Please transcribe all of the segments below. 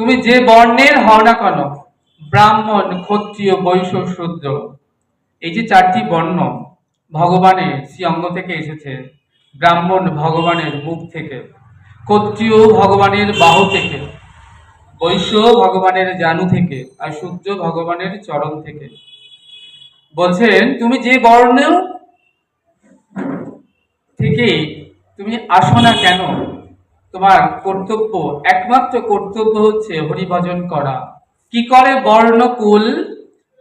তুমি যে বর্ণের হও না কেন, ব্রাহ্মণ, ক্ষত্রিয়, বৈশ্য, শূদ্র, এই যে চারটি বর্ণ ভগবানের শ্রী অঙ্গ থেকে এসেছে, ব্রাহ্মণ ভগবানের মুখ থেকে, ক্ষত্রিয় ভগবানের বাহু থেকে, বৈশ্য ভগবানের জানু থেকে, আর সূর্য ভগবানের চরণ থেকে। বলছেন, তুমি যে বর্ণ থেকে তুমি আসো না কেন? তোমার কর্তব্য, একমাত্র কর্তব্য হচ্ছে হরিভজন করা। কি করে বর্ণ কুল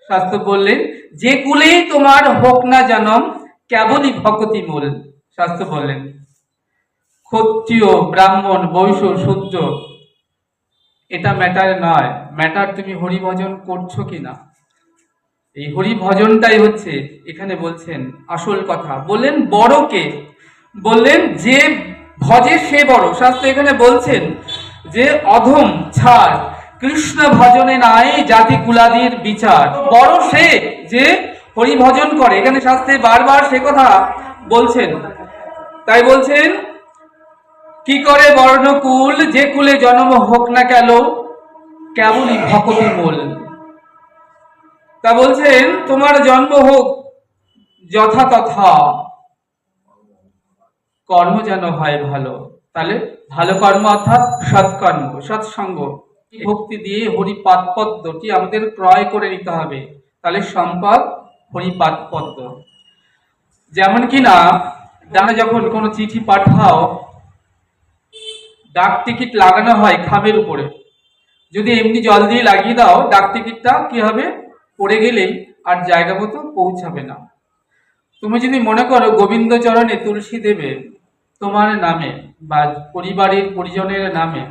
শাস্ত্র বললেন, যে কুলেই তোমার হোক না জনম কেবলই ভকতি মূল। শাস্ত্র বললেন, ক্ষত্রিয়, ব্রাহ্মণ, বৈশ্য, শূদ্র, এটা ম্যাটার নয়। ম্যাটার তুমি হরিভজন করছ কিনা? এই হরিভজনটাই হচ্ছে, এখানে বলছেন, আসল কথা। বললেন বড়কে বললেন, যে ভজে সে বড়। শাস্ত্র এখানে বলছেন যে, অধম ছাড়, কৃষ্ণ ভজনে নাই জাতি কুলাদির বিচার। বড় সে যে হরি ভজন করে। এখানে শাস্ত্রে বারবার সে কথা বলছেন। তাই বলছেন, কি করে বর্ণকুল, যে কুলে জন্ম হোক না কেন কেমনই ভকতি মূল। তা বলছেন, তোমার জন্ম হোক যথাতথা। কর্ম যেন হয় ভালো। তাহলে ভালো কর্ম অর্থাৎ সৎকর্ম, সৎসঙ্গ। ভক্তি দিয়ে হরিপাদ পদ্মটি আমাদের ক্রয় করে নিতে হবে। তাহলে সম্পদ হরিপাদ পদ্ম যেমন কিনা জানা যখন কোনো চিঠি পাঠাও, ডাক টিকিট লাগানো হয় খামের উপরে। যদি এমনি জল দিয়ে লাগিয়ে দাও, ডাক টিকিটটা কি হবে? পড়ে গেলেই আর জায়গা মতো পৌঁছাবে না। তুমি যদি মনে করো গোবিন্দচরণে তুলসী দেবে তোমার নামে বা পরিবারের পরিজনের নামে,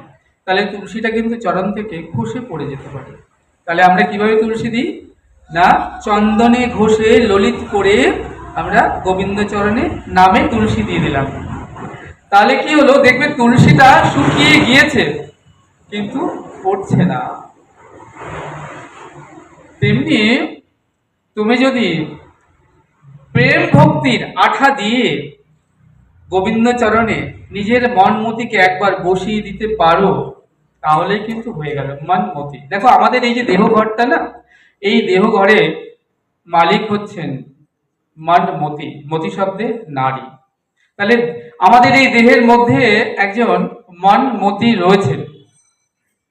তাহলে তুলসীটা কিন্তু চরণ থেকে খসে পড়ে যেতে পারে। তাহলে আমরা কীভাবে তুলসী দিই? না, চন্দনে ঘষে ললিত করে আমরা গোবিন্দ চরণে নামে তুলসী দিয়ে দিলাম। তাহলে কি হলো? দেখবে তুলসীটা শুকিয়ে গিয়েছে, কিন্তু পড়ছে না। তেমনি তুমি যদি প্রেম ভক্তির আঠা দিয়ে গোবিন্দ চরণে নিজের মন মতিকে একবার বসিয়ে দিতে পারো তাহলে কিন্তু হয়ে গেল মন মতি। দেখো, আমাদের এই যে দেহঘরটা না, এই দেহঘরে মালিক হচ্ছেন মন মতি শব্দে নারী। তাহলে আমাদের এই দেহের মধ্যে একজন মন মতি রয়েছেন।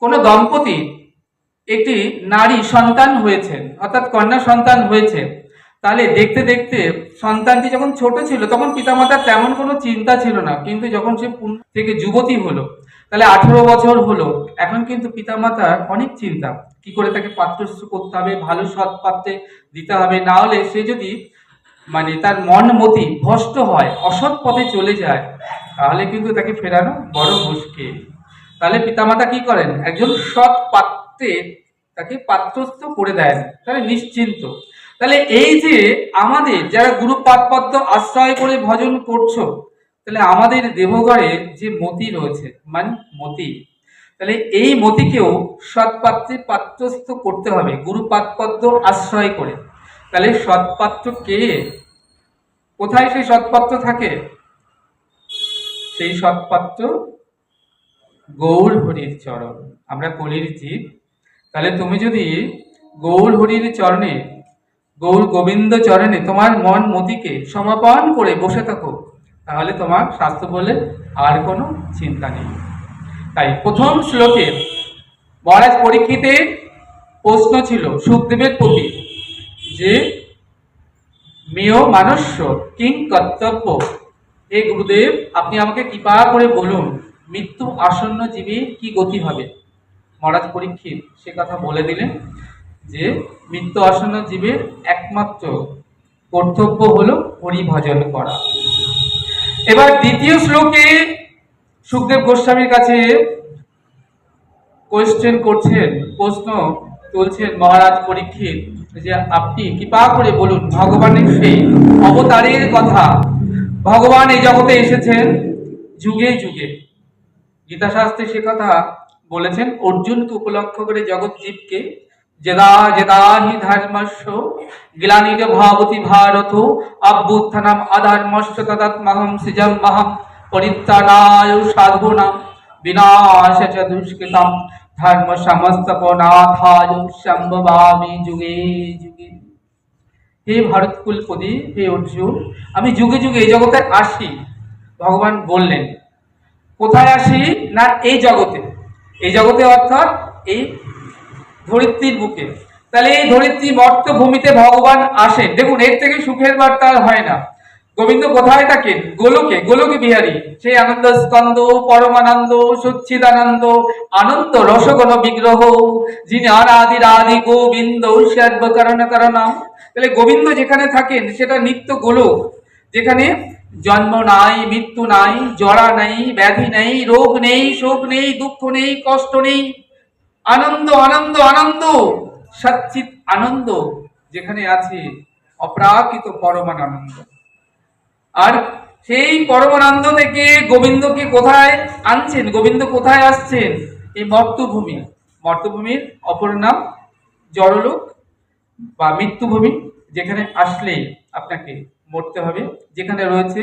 কোন দম্পতি একটি নারী সন্তান হয়েছেন, অর্থাৎ কন্যা সন্তান হয়েছে তাহলে দেখতে দেখতে সন্তানটি যখন ছোট ছিল, তখন পিতামাতার তেমন কোনো চিন্তা ছিল না। কিন্তু যখন সে থেকে যুবতী হলো, তাহলে আঠেরো বছর হলো। এখন কিন্তু পিতামাতার অনেক চিন্তা। কি করে তাকে পাত্রস্থ করতে হবে, ভালো সৎ পাত্রে দিতে হবে। না হলে সে যদি মানে তার মন মতি ভ্রষ্ট হয়, অসৎ পথে চলে যায়, তাহলে কিন্তু তাকে ফেরানো বড় মুশকিল। তাহলে পিতামাতা কি করেন? একজন সৎ পাত্রে তাকে পাত্রস্থ করে দেন। তাহলে নিশ্চিন্ত। তাহলে এই যে আমাদের যারা গুরু পাদপদ্ম আশ্রয় করে ভজন করছ, তাহলে আমাদের দেহঘরে যে মতি রয়েছে মানে মতি, তাহলে এই মতিকেও সৎপাত্রে পাত্রস্থ করতে হবে গুরু পাদপদ্ম আশ্রয় করে। তাহলে সৎপাত্র কে? কোথায় সেই সৎপাত্র থাকে? সেই সৎপাত্র গৌর হরির চরণ। আমরা কলির জীব। তাহলে তুমি যদি গৌর হরির চরণে গৌর গোবিন্দ চরণে তোমার মন মতিকে সমাপন করে বসে থাকো। তাহলে তোমার স্বাস্থ্য বলে আর কোনো চিন্তা নেই। তাই প্রথম শ্লোকে মহারাজ পরীক্ষিতে প্রশ্ন ছিল সুখদেবের প্রতি যে, মেয় মানস্য কিং কর্তব্য। এ গুরুদেব, আপনি আমাকে কৃপা করে বলুন, মৃত্যু আসন্ন জীবে কি গতি হবে? মহারাজ পরীক্ষিত সে কথা বলে দিলেন। যে মৃত্যু আসন্ন জীবের একমাত্র কর্তব্য হলো হরিভজন করা। এবার দ্বিতীয় শ্লোকে সুখদেব গোস্বামীর কাছে কোয়েশ্চেন করছেন, প্রশ্ন তুলছেন মহারাজ পরীক্ষিত যে আপনি কৃপা করে বলুন, ভগবানের সেই অবতারের কথা। ভগবান এই জগতে এসেছেন যুগে যুগে। গীতাশাস্ত্রে সে কথা বলেছেন, অর্জুনকে উপলক্ষ করে জগৎ জীবকে যেদা যেদা হি ধর্মস্য গ্লানির ভাবতি ভারত অভ্যুত্থানাম অধর্মস্য তদাত্মহম সৃজম মহম পরিত্রাণায় সাধুনাম, বিনাশ চ দুষ্কৃতম, ধর্ম সমস্তপনাথায় সম্ভবামি যুগে যুগে। হে ভারতকুলপতি হে অর্জুন, আমি যুগে যুগে এই জগতে আসি, ভগবান বললেন। কোথায় আসি না এই জগতে? এই জগতে অর্থাৎ এই ধরিত্রীর বুকে। তাহলে এই ধরিত্রী মর্তভূমিতে ভগবান আসেন। দেখুন, এর থেকে সুখের বার্তা হয় না। গোবিন্দ কোথায় থাকেন? গোলকে গোলকে বিহারী। সেই আনন্দ স্কন্দ পরমানন্দ সচ্ছিদানন্দ আনন্দ রসগণ বিগ্রহ, যিনি আরাদির আদি গোবিন্দ সর্বকরণ করণাম তাহলে গোবিন্দ যেখানে থাকেন, সেটা নিত্য গোলক। যেখানে জন্ম নাই, মৃত্যু নাই, জরা নেই, ব্যাধি নেই, রোগ নেই, শোক নেই, দুঃখ নেই, কষ্ট নেই। আনন্দ আনন্দ আনন্দ। সচ্চিত আনন্দ, যেখানে আছে অপ্রাকৃত পরমানন্দ। আর সেই পরমানন্দ থেকে গোবিন্দকে কোথায় আনছেন? গোবিন্দ কোথায় আসছেন? এই মর্তভূমি। মর্তভূমির অপর নাম জড়লোক বা মৃত্যুভূমি, যেখানে আসলে আপনাকে মরতে হবে। যেখানে রয়েছে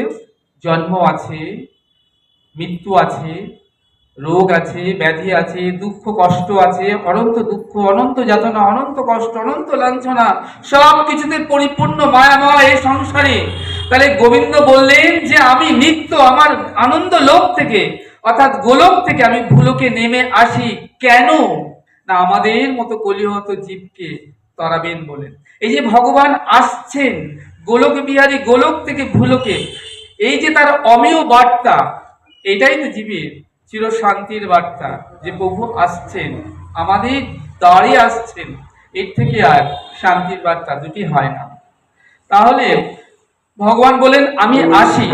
জন্ম আছে, মৃত্যু আছে রোগ আছে, ব্যাধি আছে, দুঃখ, কষ্ট আছে, অনন্ত দুঃখ, অনন্ত যাতনা, অনন্ত কষ্ট, অনন্ত লাঞ্ছনা, সব কিছুতে পরিপূর্ণ মায়াময় এই সংসারে। তাহলে গোবিন্দ বললেন যে আমি নিত্য আমার আনন্দ লোক থেকে, অর্থাৎ গোলক থেকে আমি ভুলোকে নেমে আসি কেন? না আমাদের মতো কলিহত জীবকে তরাবেন বলেন। এই যে ভগবান আসছেন, গোলক বিহারী গোলক থেকে ভুলোকে, এই যে তার অমেয় বার্তা, এটাই তো জীবের চির শান্তির বার্তা যে প্রভু আসছেন, আমাদের দ্বারে আসছেন, এর থেকে আর শান্তির বার্তা দুটি হয় না। তাহলে ভগবান বলেন, আমি আসি।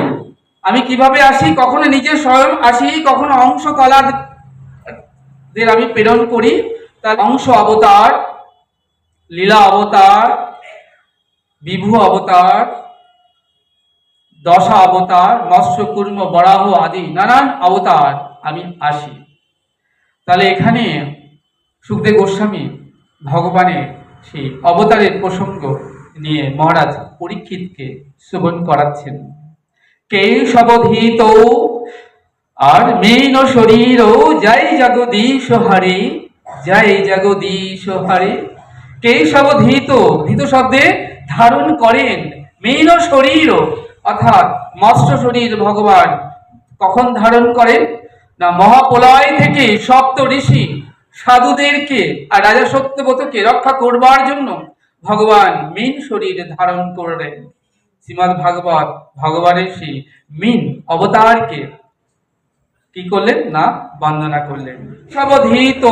আমি কীভাবে আসি? কখনো নিজে স্বয়ং আসি, কখনো অংশ কলাদের আমি প্রেরণ করি। তার অংশ অবতার, লীলা অবতার, বিভু অবতার, দশা অবতার মৎস্য কুর্ম বরাহ আদি, নানান অবতার। আমি আসি। তাহলে এখানে সুখদেব গোস্বামী ভগবানের সেই অবতারের প্রসঙ্গ নিয়ে মহারাজ পরীক্ষিতকে শ্রবণ করাচ্ছেন। কে সবধিত আর মেন শরীর জয় জগদীশ হরে জয় জগদীশ হরে। কে সবধিত ধৃত শব্দে ধারণ করেন মেন শরীর অর্থাৎ মৎস্য শরীর ভগবান কখন ধারণ করেন? না মহাপ্রলয় থেকে সপ্ত ঋষি সাধুদেরকে আর রাজা সত্যব্রতকে রক্ষা করবার জন্য ভগবান মিন শরীর ধারণ করলেন। শ্রীমদ ভাগবত ভগবানের সেই মিন অবতারকে কি করলেন না, বন্দনা করলেন। সবধিত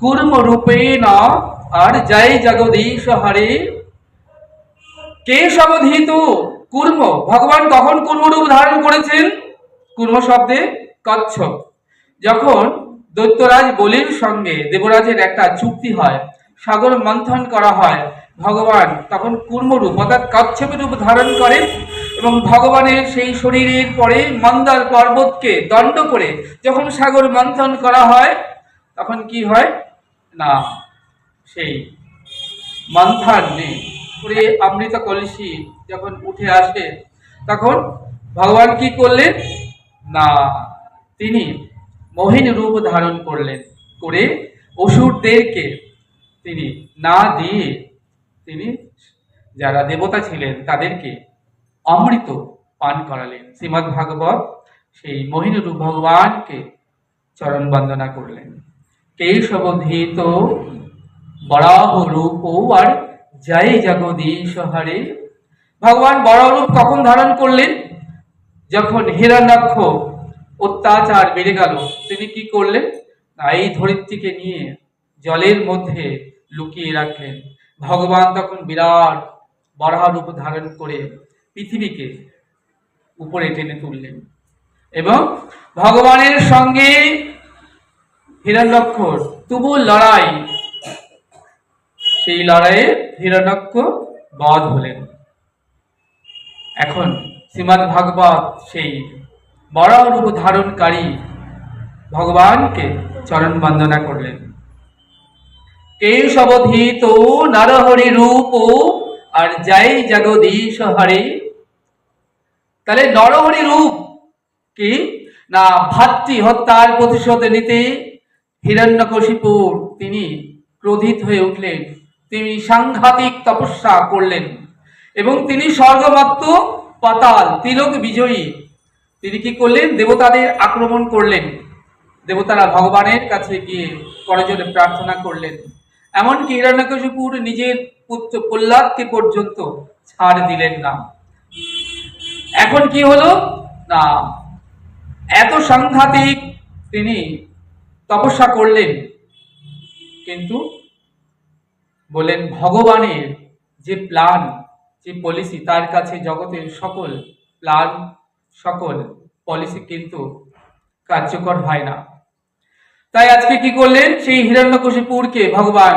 কুর্ম রূপে না আর জয় জগদীশ হরে। কে সবধিত কুর্ম? ভগবান কখন কুর্মরূপ ধারণ করেছেন? কুর্ম শব্দে কচ্ছপ। যখন দৈত্যরাজ বলির সঙ্গে দেবরাজের একটা চুক্তি হয়, সাগর মন্থন করা হয়, ভগবান তখন কুর্মরূপ, অর্থাৎ কচ্ছপের রূপ ধারণ করেন এবং ভগবানের সেই শরীরের পরে মন্দার পর্বতকে দণ্ড করে যখন সাগর মন্থন করা হয়, তখন কি হয়? না, সেই মন্থন নেই। করে অমৃত কলসি যখন উঠে আসে, তখন ভগবান কি করলেন? না, তিনি মোহিনী রূপ ধারণ করলেন, করে অসুরদেরকে তিনি না দিয়ে তিনি যারা দেবতা ছিলেন তাদেরকে অমৃত পান করালেন। শ্রীমদ্ ভাগবত সেই মোহিনী রূপ ভগবানকে চরণ বন্দনা করলেন। কেশবধীত বরাহ রূপ আর জয় জগদীশ হরে। ভগবান বড় রূপ কখন ধারণ করলেন? যখন হিরণ্যাক্ষ অত্যাচার বেড়ে গেল, তিনি কি করলেন? এই ধরিত্রীকে নিয়ে জলের মধ্যে লুকিয়ে রাখলেন। ভগবান তখন বিরাট বরাহ রূপ ধারণ করে পৃথিবীকে উপরে টেনে তুললেন এবং ভগবানের সঙ্গে হিরণ্যক্ষর তুমুল লড়াই, সেই লড়াইয়ে হিরণ্যক্ষ বধ হলেন। এখন শ্রীমৎ ভাগবত সেই বড় রূপ ধারণকারী ভগবানকে চরণ বন্দনা করলেন। কেশবধীত নরহরি রূপ আর যাই জগদীশ হরে। তাহলে নরহরি রূপ কি? না, ভাতৃ হত্যার প্রতিশোধ নিতে হিরণ্যকশিপুর তিনি ক্রোধিত হয়ে উঠলেন। তিনি সাংঘাতিক তপস্যা করলেন এবং তিনি স্বর্গমত্ত পাতাল, তিলক বিজয়ী। তিনি কি করলেন? দেবতাদের আক্রমণ করলেন। দেবতারা ভগবানের কাছে গিয়ে করজোরে প্রার্থনা করলেন। এমনকি হিরণ্যকশিপুর নিজের পুত্র প্রহ্লাদকে পর্যন্ত ছাড় দিলেন না। এখন কি হলো? না। এত সাংঘাতিক তিনি তপস্যা করলেন। কিন্তু বলেন, ভগবানের যে প্ল্যান যে পলিসি তার কাছে জগতের সকল প্ল্যান সকল পলিসি কিন্তু কার্যকর হয় না। তাই আজকে কি করলেন? সেই হিরণ্যকশিপুরকে ভগবান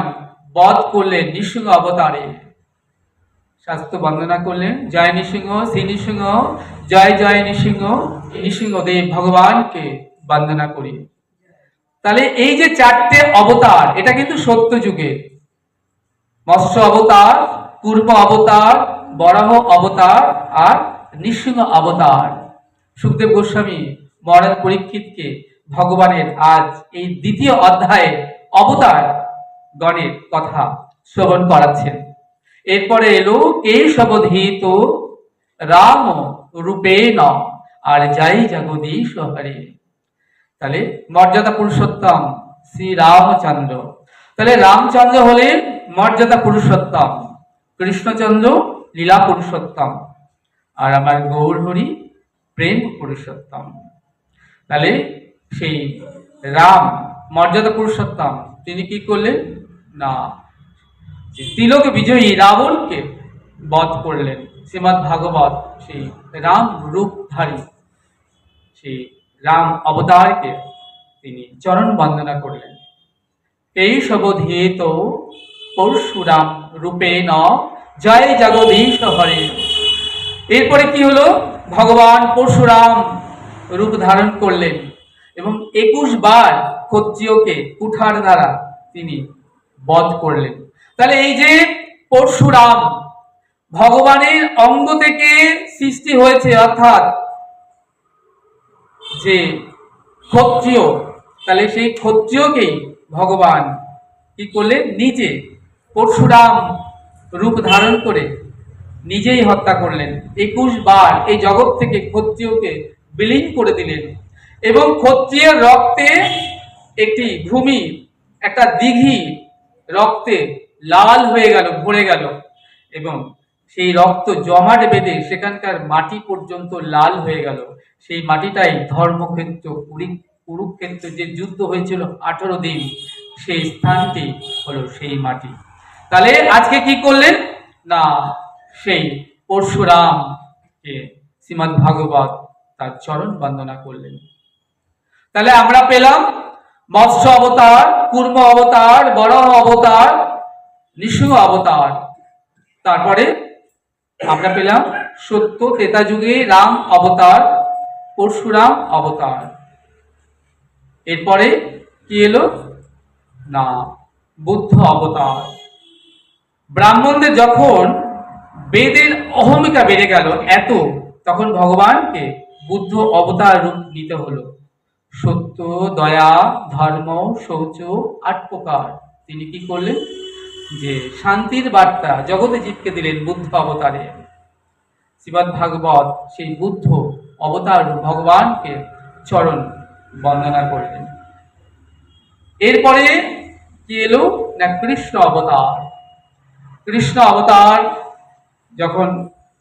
বধ করলেন নৃসিংহ অবতারে। শাস্ত্র বন্দনা করলেন। জয় নৃসিংহ, শ্রী নৃসিংহ, জয় জয় নৃসিংহ নৃসিংহদেব ভগবানকে বন্দনা করি। তাহলে এই যে চারটে অবতার, এটা কিন্তু সত্য যুগে মৎস্য অবতার, পূর্ব অবতার বরাহ অবতার আর নৃসিংহ অবতার। সুখদেব গোস্বামী মহারাজ পরীক্ষিতকে ভগবানের আজ এই দ্বিতীয় অধ্যায়ে অবতার গণের কথা শ্রবণ করাচ্ছেন। এরপরে এলো কেশবধীত রাম রূপে ন আর যাই জগদীশ হরে। তাহলে মর্যাদা পুরুষোত্তম শ্রী রামচন্দ্র। তাহলে রামচন্দ্র হলেন মর্যাদা পুরুষোত্তম। কৃষ্ণচন্দ্র লীলা পুরুষোত্তম আর আমার গৌর হরি প্রেম পুরুষোত্তম। তাহলে সেই রাম মর্যাদা পুরুষোত্তম, তিনি কি করলেন? না তিলক বিজয়ী রাবণকে বধ করলেন। শ্রীমৎ ভাগবত সেই রাম রূপধারী, সেই রাম অবতারকে তিনি চরণ বন্দনা করলেন। এই সবধিত পরশুরাম রূপে ন জয় জগদীশ হরে। এরপরে কি হলো? ভগবান পরশুরাম রূপ ধারণ করলেন এবং একুশ বার ক্ষত্রিয়কে কুঠার দ্বারা তিনি বধ করলেন। তাহলে এই যে পরশুরাম ভগবানের অঙ্গ থেকে সৃষ্টি হয়েছে, অর্থাৎ যে ক্ষত্রিয়, তাহলে সেই ক্ষত্রিয়কেই ভগবান কি করলেন? নিজে পরশুরাম রূপ ধারণ করে নিজেই হত্যা করলেন। একুশ বার এই জগৎ থেকে ক্ষত্রিয়কে বিলীন করে দিলেন এবং ক্ষত্রিয়ের রক্তে একটি ভূমি, একটা দিঘি রক্তে লাল হয়ে গেল, ভরে গেল এবং সেই রক্ত জমাট বেঁধে সেখানকার মাটি পর্যন্ত লাল হয়ে গেল। সেই মাটিটাই ধর্মক্ষেত্র, কুরি- কুরুক্ষেত্র যে যুদ্ধ হয়েছিল আঠারো দিন, সেই স্থানটি হলো সেই মাটি। তাহলে আজকে কি করলেন? না, সেই পরশুরামকে শ্রীমৎ ভাগবত তার চরণ বন্দনা করলেন। তাহলে আমরা পেলাম মৎস্য অবতার, কুর্ম অবতার, বরাহ অবতার নৃসিংহ অবতার। তারপরে আমরা পেলাম সত্য ত্রেতা যুগে রাম অবতার, পরশুরাম অবতার। এরপরে কি এলো? না, বুদ্ধ অবতার। ব্রাহ্মণদের যখন বেদের অহমিকা বেড়ে গেল এত, তখন ভগবানকে বুদ্ধ অবতার রূপ নিতে হলো। সত্য, দয়া, ধর্ম, শৌচ, আট প্রকার। তিনি কি করলেন? যে শান্তির বার্তা জগতে জীবকে দিলেন বুদ্ধ অবতারে। শ্রীমদ ভাগবত সেই বুদ্ধ অবতার ভগবানকে চরণ বন্দনা করলেন। এরপরে কি এলো? না কৃষ্ণ অবতার। কৃষ্ণ অবতার যখন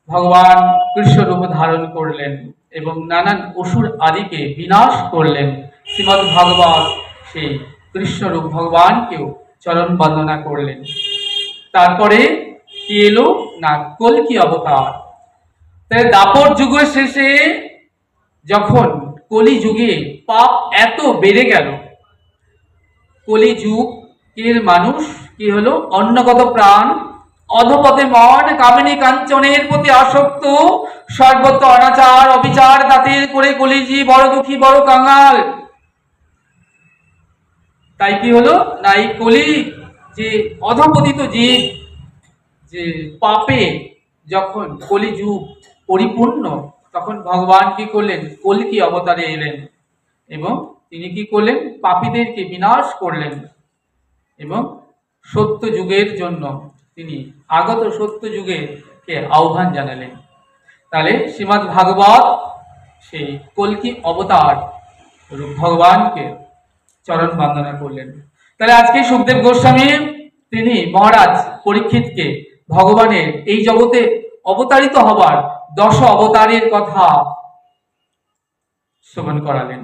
ভগবান কৃষ্ণ রূপ ধারণ করলেন এবং নানান অসুর আদিকে বিনাশ করলেন, শ্রীমদ ভাগবত সেই কৃষ্ণ রূপ ভগবানকেও চরণ বন্দনা করলেন। তারপরে কি এলো? না, কলকি অবতার। তাই দাপর যুগের শেষে যখন কলি যুগে পাপ এত বেড়ে গেল কলি যুগের মানুষ কি হলো? অন্নগত প্রাণ অধপথে মন, কামিনী কাঞ্চনের প্রতি আসক্ত। সর্বত্র অনাচার, অবিচার, দাতির করে কলিজি, বড় দুঃখী, বড় কাঙাল। তাই কি হলো? না, এই কলি যে অধপতিত জীব, যে পাপে যখন কলিযুগ পরিপূর্ণ, তখন ভগবান কি করলেন? কলকি অবতারে এলেন? এবং তিনি কি করলেন? পাপীদেরকে বিনাশ করলেন। এবং সত্য যুগের জন্য তিনি আগত সত্য যুগে কে আহ্বান জানালেন। তাহলে শ্রীমৎ ভাগবত, সেই কলকি অবতার ভগবানকে চরণ বন্দনা করলেন। তাহলে আজকে সুখদেব গোস্বামী, তিনি মহারাজ পরীক্ষিতকে ভগবানের এই জগতে অবতারিত হবার দশ অবতারের কথা শ্রবণ করালেন।